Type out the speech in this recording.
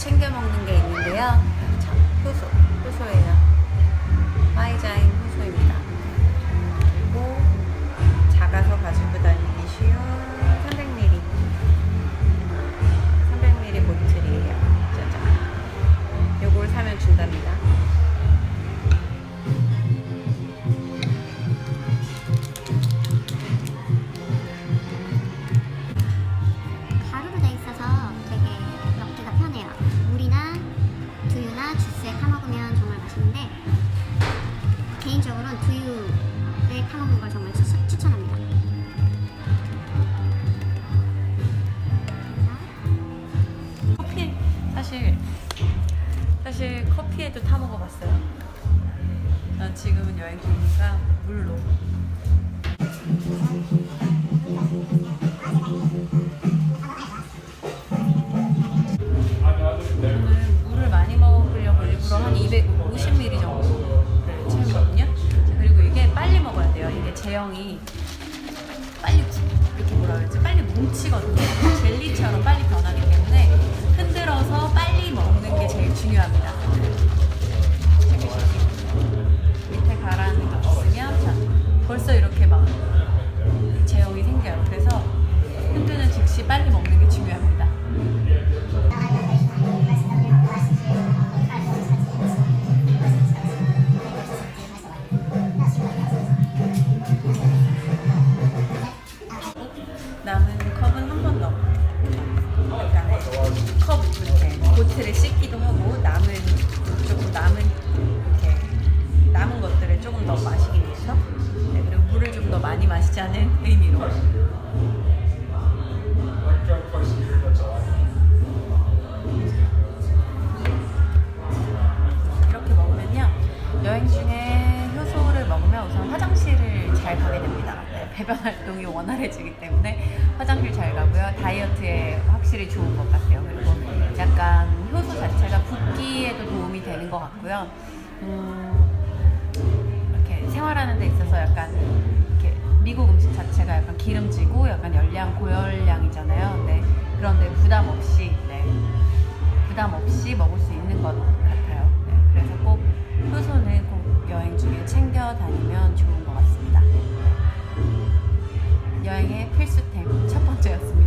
챙겨 먹는 게 있는데요. 먹는 걸 정말 추, 추천합니다. 커피 사실 사실 커피에도 타 먹어봤어요. 난 지금은 여행 중이니까 물로. 제형이 빨리 구- 이렇게 뭐라 그러지? 빨리 뭉치거든요. 젤리처럼 빨리 변하기 때문에 흔들어서 빨리 먹는 게 제일 중요합니다. 밑에 가라앉는 거 있으면 자, 벌써 이렇게 막 제형이 생겨요. 그래서 흔드는 즉시 빨리 먹는 게 보틀에 씻기도 하고 남은 조금 남은 이렇게 남은 것들을 조금 더 마시기 위해서 네, 그리고 물을 좀 더 많이 마시자는 의미로 이렇게 먹으면요 여행 중에 효소를 먹으면 우선 화장실을 잘 가게 됩니다. 네, 배변 활동이 원활해지기 때문에 화장실 잘 가고요. 다이어트에 확실히 좋은 것 같아요. 그리고 약간 음, 이렇게 생활하는 데 있어서 약간 이렇게 미국 음식 자체가 약간 기름지고 약간 열량 고열량이잖아요. 네. 그런데 부담 없이 네. 부담 없이 먹을 수 있는 것 같아요. 네. 그래서 꼭 효소는 꼭 여행 중에 챙겨 다니면 좋은 것 같습니다. 네, 여행의 필수템 첫 번째였습니다.